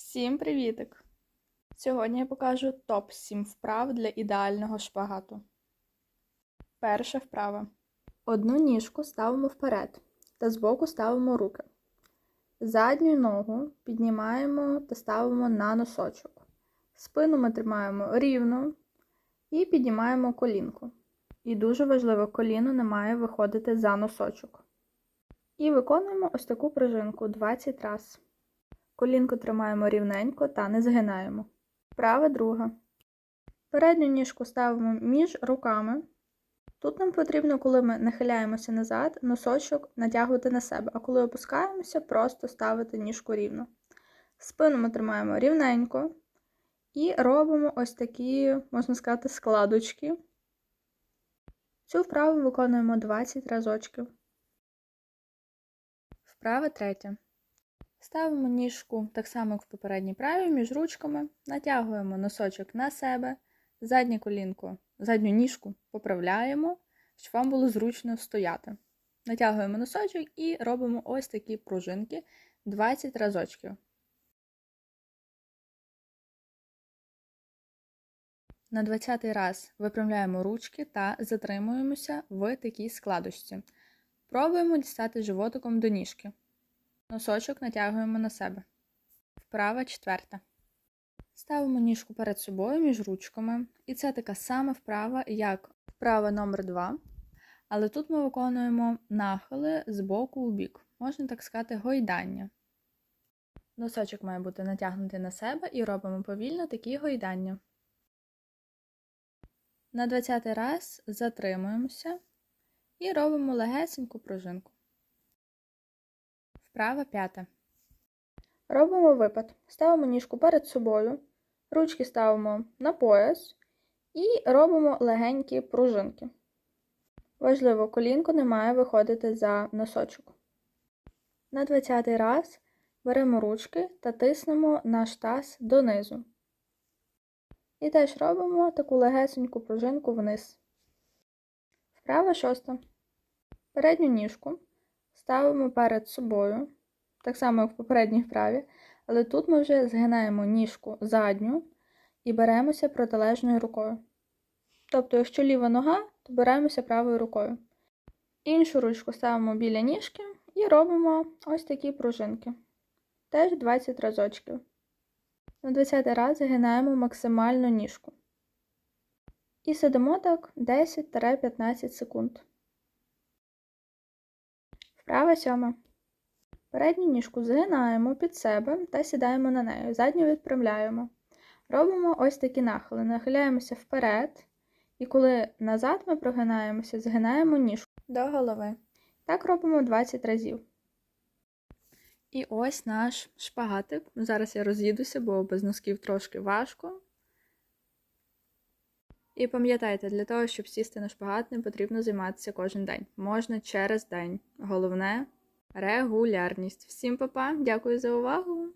Всім привітик! Сьогодні я покажу топ 7 вправ для ідеального шпагату. Перша вправа. Одну ніжку ставимо вперед та збоку ставимо руки. Задню ногу піднімаємо та ставимо на носочок. Спину ми тримаємо рівно і піднімаємо колінку. І дуже важливо, коліно не має виходити за носочок. І виконуємо ось таку пружинку 20 разів. Колінку тримаємо рівненько та не згинаємо. Вправа друга. Передню ніжку ставимо між руками. Тут нам потрібно, коли ми нахиляємося назад, носочок натягувати на себе, а коли опускаємося, просто ставити ніжку рівно. Спину ми тримаємо рівненько і робимо ось такі, можна сказати, складочки. Цю вправу виконуємо 20 разочків. Вправа третя. Ставимо ніжку так само, як в попередній праві, між ручками, натягуємо носочок на себе, задню колінку, задню ніжку поправляємо, щоб вам було зручно стояти. Натягуємо носочок і робимо ось такі пружинки 20 разочків. На 20 раз випрямляємо ручки та затримуємося в такій складочці. Пробуємо дістати животиком до ніжки. Носочок натягуємо на себе. Вправа четверта. Ставимо ніжку перед собою між ручками. І це така сама вправа, як вправа номер 2 Але тут ми виконуємо нахили з боку у бік. Можна так сказати, гойдання. Носочок має бути натягнутий на себе і робимо повільно такі гойдання. На 20 раз затримуємося і робимо легесеньку пружинку. Вправа п'ята. Робимо випад. Ставимо ніжку перед собою, ручки ставимо на пояс і робимо легенькі пружинки. Важливо, колінко не має виходити за носочок. На 20 раз беремо ручки та тиснемо наш таз донизу. І теж робимо таку легесеньку пружинку вниз. Вправа шоста. Передню ніжку ставимо перед собою, так само, як в попередній вправі, але тут ми вже згинаємо ніжку задню і беремося протилежною рукою. Тобто, якщо ліва нога, то беремося правою рукою. Іншу ручку ставимо біля ніжки і робимо ось такі пружинки. Теж 20 разочків. На 20 раз згинаємо максимально ніжку. І сидимо так 10-15 секунд. Вправа сьома. Передню ніжку згинаємо під себе та сідаємо на неї. Задню відправляємо. Робимо ось такі нахили. Нахиляємося вперед. І коли назад ми прогинаємося, згинаємо ніжку до голови. Так робимо 20 разів. І ось наш шпагатик. Зараз я роз'їдуся, бо без носків трошки важко. І пам'ятайте, для того, щоб сісти на шпагат, не потрібно займатися кожен день. Можна через день. Головне регулярність. Всім па-па, дякую за увагу!